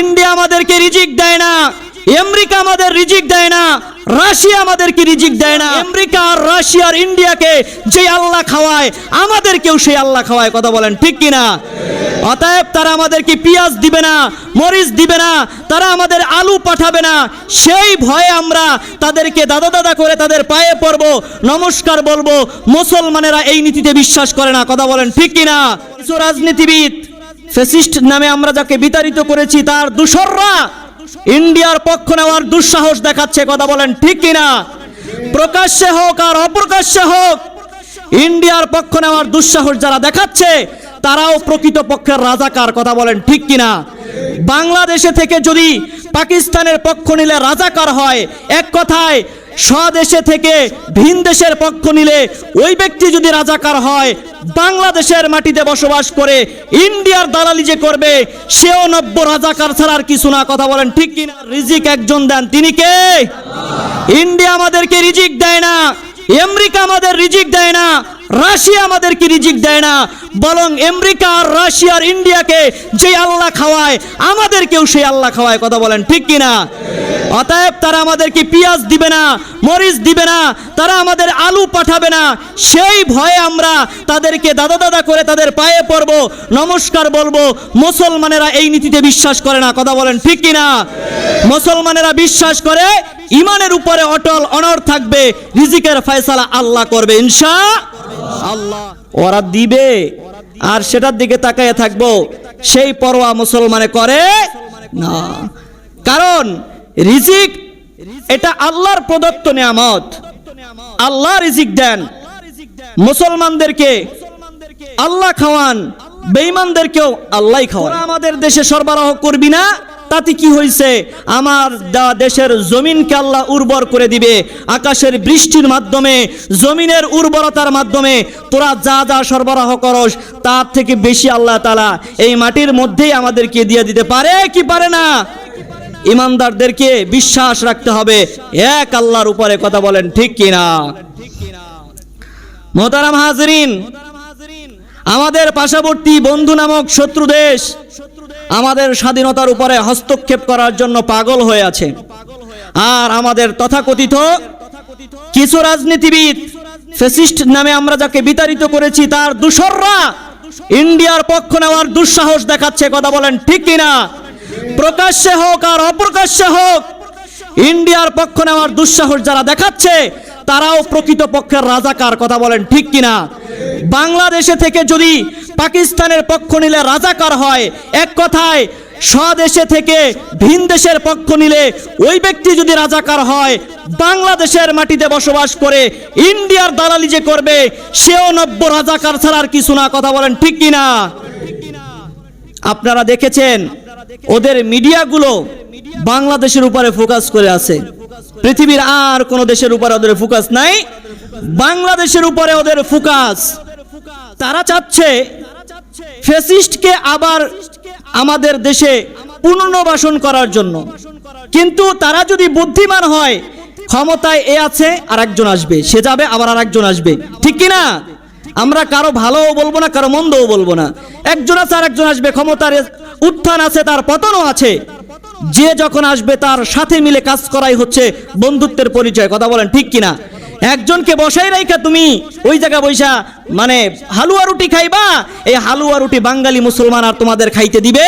India আমাদেরকে রিজিক দেয় না, আমেরিকা আমাদের রিজিক দেয় না, রাশিয়া আমাদেরকে রিজিক দেয় না। আমেরিকা আর রাশিয়ার ইন্ডিয়াকে যে আল্লাহ খাওয়ায়, আমাদেরকেও সেই আল্লাহ খাওয়ায়, কথা বলেন ঠিক কিনা অতএব তারা আমাদেরকে পেঁয়াজ দিবে না, মরিচ দিবে না, তারা আমাদের আলু পাঠাবে না। সেই ভয়ে আমরা তাদেরকে দাদা দাদা করে তাদের পায়ে পড়ব নমস্কার বলব, মুসলমানেরা এই নীতিতে বিশ্বাস করে না, কথা বলেন ঠিক কিনা কিছু রাজনীতিবিদ ফেসিস্ট নামে আমরা যাকে বিতাড়িত করেছি, তার দূষররা ইন্ডিয়ার পক্ষ নেওয়ার দুঃসাহস দেখাচ্ছে, কথা বলেন ঠিক কিনা? প্রকাশ্যে হোক আর অপ্রকাশ্যে হোক, ইন্ডিয়ার পক্ষ নেওয়ার দুঃসাহস যারা দেখাচ্ছে, তারাও প্রকৃত পক্ষের রাজাকার, কথা বলেন ঠিক কিনা? বাংলাদেশে থেকে যদি পাকিস্তানের পক্ষ নিলে রাজাকার হয়, এক কথায় স্বদেশে থেকে ভিন দেশের পক্ষ নিলে ওই ব্যক্তি যদি রাজাকার হয়, বাংলাদেশের মাটিতে বসবাস করে ইন্ডিয়ার দালালি যে করবে, সেও নব্য রাজাকার ছাড়া আর কিছু না। কথা বলেন ঠিক কিনা? রিজিক একজন দেন। তিনি কে? ইন্ডিয়া আমাদেরকে রিজিক দেয় না, আমেরিকা আমাদের রিজিক দেয় না, রাশিয়া আমাদেরকে রিজিক দেয় না, বরং আমেরিকা আর রাশিয়ার ইন্ডিয়াকে যে আল্লাহ খাওয়ায়, আমাদেরকেও সেই আল্লাহ খাওয়ায়। কথা বলেন ঠিক কিনা? অতএব তারা আমাদেরকে পেঁয়াজ দিবে না, মরিচ দিবে না, তারা আমাদের আলু পাঠাবে না। সেই ভয়ে আমরা তাদেরকে দাদা দাদা করে তাদের পায়ে পড়ব, নমস্কার বলব। মুসলমানেরা এই নীতিতে বিশ্বাস করে না, কথা বলেন ঠিক কিনা? মুসলমানেরা বিশ্বাস করে ইমানের উপরে অটল অনর থাকবে, রিজিকের ফয়সালা আল্লাহ করবে, ইনশা আল্লাহ। ওরা দিবে, আর সেটার দিকে তাকায় থাকব। সেই পরোয়া মুসলমানে করে না। কারণ রিজিক, এটা আল্লাহর প্রদত্ত নিয়ামত। আল্লাহ রিজিক দেন। মুসলমানদেরকে আল্লাহ খাওয়ান, বেঈমানদেরকেও আল্লাহ খাওয়ান। আমাদের দেশে সরবরাহ করবি না, তাতে কি হয়েছে আমার দেশের জমিনকে আল্লাহ উর্বর করে দিবে, আকাশের বৃষ্টির মাধ্যমে, জমিনের উর্বরতার মাধ্যমে তোরা যা যা সরবরাহ করস, তার থেকে বেশি আল্লাহ তালা এই মাটির মধ্যেই আমাদেরকে দিয়ে দিতে পারে কি পারে না? ইমানদারদেরকে বিশ্বাস রাখতে হবে। এক আল্লাহর উপরে কথা বলেন, ঠিক কিনা? মোহতারাম হাজরিন, আমাদের পার্শ্ববর্তী বন্ধু নামক শত্রু দেশ আমাদের স্বাধীনতার উপরে হস্তক্ষেপ করার জন্য পাগল হয়ে আছে। আর আমাদের তথাকথিত কিছু রাজনীতিবিদ ফেসিস্ট নামে আমরা যাকে বিতাড়িত করেছি, তার দূষররা ইন্ডিয়ার পক্ষ নেওয়ার দুঃসাহস দেখাচ্ছে, কথা বলেন, ঠিক কিনা? প্রকাশ্যে হোক আর অপ্রকাশ্যে হোক, ইন্ডিয়ার পক্ষ নেওয়ার দুঃসাহস যারা দেখাচ্ছে, তারাও প্রকৃত পক্ষের রাজাকার, কথা বলেন ঠিক কিনা? বাংলাদেশে থেকে যদি পাকিস্তানের পক্ষ নিলে রাজাকার হয়, এক কথায়, স্বদেশে থেকে ভিন দেশের পক্ষ নিলে ওই ব্যক্তি যদি রাজাকার হয়, বাংলাদেশের মাটিতে বসবাস করে, ইন্ডিয়ার দালালি যে করবে, সেও নব্য রাজাকার ছাড়া আর কিছু না, কথা বলেন ঠিক কিনা? আপনারা দেখেছেন ওদের মিডিয়াগুলো বাংলাদেশের উপরে ফোকাস করে আছে। পৃথিবীর আর কোন দেশের উপরে ওদের ফোকাস নাই। বাংলাদেশের উপরে ওদের ফোকাস। তারা চাচ্ছে ফেসিস্টকে আবার আমাদের দেশে পুনর্বাসন করার জন্য। কিন্তু তারা যদি বুদ্ধিমান হয়, ক্ষমতায় এ আছে আর একজন আসবে। সে যাবে, আবার আর একজন আসবে। ঠিক কি না আমরা কারও ভালোও বলব না, কারও মন্দও বলব না। একজন আছে আর একজন আসবে, ক্ষমতার উত্থান আছে, তার পতনও আছে। যে যখন আসবে, তার সাথে মিলে কাজ করাই হচ্ছে বন্ধুত্বের পরিচয়, কথা বলেন ঠিক কিনা? একজনকে বসাই রাইখা তুমি, ওই জায়গা বৈশা মানে হালুয়া রুটি খাইবা, এই হালুয়া রুটি বাঙালি মুসলমান আর তোমাদের খাইতে দিবে।